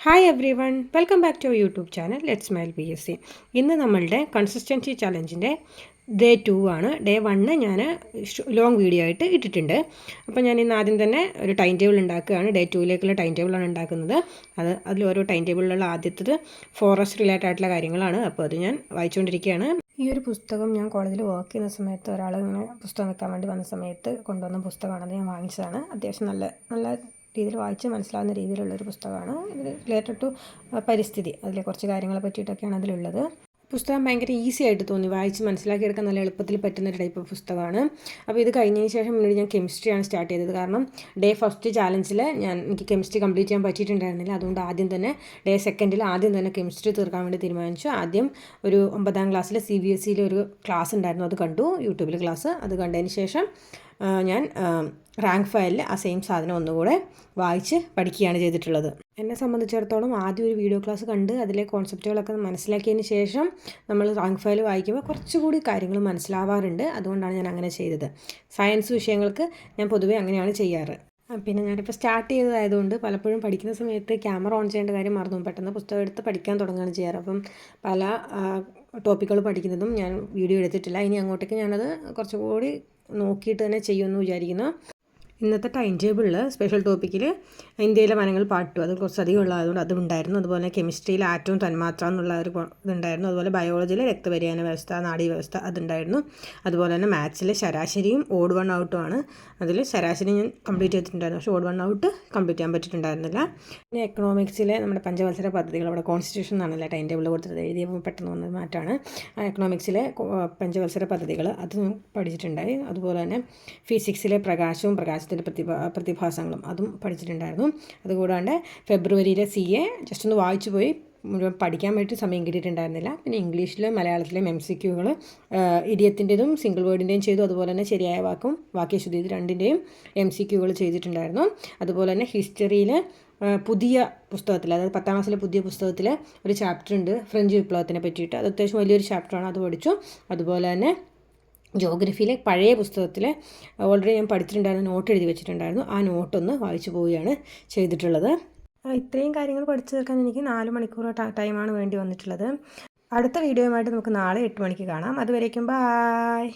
Hi everyone welcome back to YouTube channel let's mile P S C ഇന്ന് നമ്മളുടെ consistency ചലഞ്ചിന്റെ day two ആണ്. Day one ഞാൻ long video ആയിട്ട് ഇട്ടിട്ടുണ്ട്. അപ്പോൾ ഞാൻ ഇന്ന് ആദ്യം തന്നെ ഒരു ടൈം ടേബിൾ ഉണ്ടാക്കുകയാണ് ഡേ ടുവിലേക്കുള്ള ടൈം ടേബിളാണ് ഉണ്ടാക്കുന്നത്. അത് അതിൽ ഓരോ ടൈം ടേബിളിലുള്ള ആദ്യത്തെ ഫോറസ്റ്റ് റിലേറ്റഡ് ആയിട്ടുള്ള കാര്യങ്ങളാണ്. അപ്പോൾ അത് ഞാൻ വായിച്ചുകൊണ്ടിരിക്കുകയാണ്. ഈ ഒരു പുസ്തകം ഞാൻ കോളേജിൽ വർക്ക് ചെയ്യുന്ന സമയത്ത് ഒരാൾ ഇങ്ങനെ പുസ്തകം വെക്കാൻ വേണ്ടി വന്ന സമയത്ത് കൊണ്ടുവന്ന പുസ്തകമാണ് ഞാൻ വാങ്ങിച്ചതാണ്. അത്യാവശ്യം നല്ല നല്ല രീതിയിൽ വായിച്ച് മനസ്സിലാവുന്ന രീതിയിലുള്ളൊരു പുസ്തകമാണ്. ഇത് റിലേറ്റഡ് ടു പരിസ്ഥിതി. അതിലെ കുറച്ച് കാര്യങ്ങളെ പറ്റിയിട്ടൊക്കെയാണ് അതിലുള്ളത്. പുസ്തകം ഭയങ്കര ഈസി ആയിട്ട് തോന്നി. വായിച്ച് മനസ്സിലാക്കിയെടുക്കാൻ നല്ല എളുപ്പത്തിൽ പറ്റുന്ന ഒരു ടൈപ്പ് പുസ്തകമാണ്. അപ്പോൾ ഇത് കഴിഞ്ഞതിന് ശേഷം പിന്നീട് ഞാൻ കെമിസ്ട്രിയാണ് സ്റ്റാർട്ട് ചെയ്തത്. കാരണം ഡേ ഫസ്റ്റ് ചാലഞ്ചിൽ ഞാൻ എനിക്ക് കെമിസ്ട്രി കംപ്ലീറ്റ് ചെയ്യാൻ പറ്റിയിട്ടുണ്ടായിരുന്നില്ല. അതുകൊണ്ട് ആദ്യം തന്നെ ഡേ സെക്കൻഡിൽ ആദ്യം തന്നെ കെമിസ്ട്രി തീർക്കാൻ വേണ്ടി തീരുമാനിച്ചു. ആദ്യം ഒരു ഒമ്പതാം ക്ലാസ്സിൽ സി ബി എസ് ഒരു ക്ലാസ് ഉണ്ടായിരുന്നു. അത് കണ്ടു. യൂട്യൂബിൽ ക്ലാസ് അത് കണ്ടതിന് ശേഷം ഞാൻ റാങ്ക് ഫയലിൽ ആ സെയിം സാധനം ഒന്നുകൂടെ വായിച്ച് പഠിക്കുകയാണ് ചെയ്തിട്ടുള്ളത്. എന്നെ സംബന്ധിച്ചിടത്തോളം ആദ്യം ഒരു വീഡിയോ ക്ലാസ് കണ്ട് അതിലെ കോൺസെപ്റ്റുകളൊക്കെ മനസ്സിലാക്കിയതിന് ശേഷം നമ്മൾ റാങ്ക് ഫയൽ വായിക്കുമ്പോൾ കുറച്ചുകൂടി കാര്യങ്ങൾ മനസ്സിലാവാറുണ്ട്. അതുകൊണ്ടാണ് ഞാൻ അങ്ങനെ ചെയ്തത്. സയൻസ് വിഷയങ്ങൾക്ക് ഞാൻ പൊതുവേ അങ്ങനെയാണ് ചെയ്യാറ്. പിന്നെ ഞാനിപ്പോൾ സ്റ്റാർട്ട് ചെയ്തതായതുകൊണ്ട് പലപ്പോഴും പഠിക്കുന്ന സമയത്ത് ക്യാമറ ഓൺ ചെയ്യേണ്ട കാര്യം മറന്നു. പെട്ടെന്ന് പുസ്തകം എടുത്ത് പഠിക്കാൻ തുടങ്ങുകയാണ് ചെയ്യാറ്. അപ്പം പല ടോപ്പിക്കുകൾ പഠിക്കുന്നതും ഞാൻ വീഡിയോ എടുത്തിട്ടില്ല. ഇനി അങ്ങോട്ടേക്ക് ഞാനത് കുറച്ചുകൂടി നോക്കിയിട്ട് തന്നെ ചെയ്യുമെന്ന് വിചാരിക്കുന്നു. ഇന്നത്തെ ടൈം ടേബിളിൽ സ്പെഷ്യൽ ടോപ്പിക്കിൽ ഇന്ത്യയിലെ വനങ്ങൾ പാട്ടു അത് കുറച്ചധികം ഉള്ളതുകൊണ്ട് അതുണ്ടായിരുന്നു അതുപോലെ കെമിസ്ട്രിയിൽ ആറ്റവും തന്മാത്ര എന്നുള്ള ഒരു ഇതുണ്ടായിരുന്നു. അതുപോലെ ബയോളജിയിലെ രക്തപരിയാന വ്യവസ്ഥ നാഡീ വ്യവസ്ഥ അതുണ്ടായിരുന്നു. അതുപോലെ തന്നെ മാത്സിലെ ശരാശരിയും ഓഡ് വൺ ഔട്ടും ആണ്. അതിൽ ശരാശരി ഞാൻ കംപ്ലീറ്റ് ചെയ്തിട്ടുണ്ടായിരുന്നു. പക്ഷേ ഓഡ് വൺ ഔട്ട് കംപ്ലീറ്റ് ചെയ്യാൻ പറ്റിയിട്ടുണ്ടായിരുന്നില്ല. പിന്നെ എക്കണോമിക്സിലെ നമ്മുടെ പഞ്ചവത്സര പദ്ധതികൾ അവിടെ കോൺസ്റ്റിറ്റ്യൂഷൻ എന്നാണല്ലേ ടൈം ടേബിൾ കൊടുത്തത് എഴുതിയപ്പോൾ പെട്ടെന്ന് വന്ന മാറ്റമാണ് എക്കണോമിക്സിലെ പഞ്ചവത്സര പദ്ധതികൾ അത് പഠിച്ചിട്ടുണ്ടായി. അതുപോലെ തന്നെ ഫിസിക്സിലെ പ്രകാശവും പ്രകാശ പ്രകാശത്തിന്റെ പ്രതിഭാ പ്രതിഭാസങ്ങളും അതും പഠിച്ചിട്ടുണ്ടായിരുന്നു. അതുകൂടാണ്ട് ഫെബ്രുവരിയിലെ സി എ ജസ്റ്റ് ഒന്ന് വായിച്ചു പോയി. മുഴുവൻ പഠിക്കാൻ വേണ്ടി സമയം കിട്ടിയിട്ടുണ്ടായിരുന്നില്ല. പിന്നെ ഇംഗ്ലീഷിലും മലയാളത്തിലെയും എം സി ക്യൂകൾ ഇഡിയത്തിന്റെതും സിംഗിൾ വേർഡിന്റെയും ചെയ്തു. അതുപോലെ തന്നെ ശരിയായ വാക്കും വാക്യശുദ്ധി രണ്ടിന്റെയും എം സി ക്യൂകൾ ചെയ്തിട്ടുണ്ടായിരുന്നു. അതുപോലെ തന്നെ ഹിസ്റ്ററിയിൽ പുതിയ പുസ്തകത്തിൽ അതായത് പത്താം ക്ലാസ്സിലെ പുതിയ പുസ്തകത്തിൽ ഒരു ചാപ്റ്റർ ഉണ്ട്. ഫ്രഞ്ച് വിപ്ലവത്തിനെ പറ്റിയിട്ട്. അത് അത്യാവശ്യം വലിയൊരു ചാപ്റ്ററാണ് അത് പഠിച്ചു. അതുപോലെ തന്നെ ജോഗ്രഫിയിലെ പഴയ പുസ്തകത്തിൽ ഓൾറെഡി ഞാൻ പഠിച്ചിട്ടുണ്ടായിരുന്നു നോട്ട് എഴുതി വെച്ചിട്ടുണ്ടായിരുന്നു. ആ നോട്ടൊന്ന് വായിച്ചു പോവുകയാണ് ചെയ്തിട്ടുള്ളത്. ഇത്രയും കാര്യങ്ങൾ പഠിച്ചു തീർക്കാൻ എനിക്ക് നാല് മണിക്കൂർ ടൈമാണ് വേണ്ടി വന്നിട്ടുള്ളത്. അടുത്ത വീഡിയോയുമായിട്ട് നമുക്ക് നാളെ എട്ട് മണിക്ക് കാണാം. അതുവരേക്കും ബായ്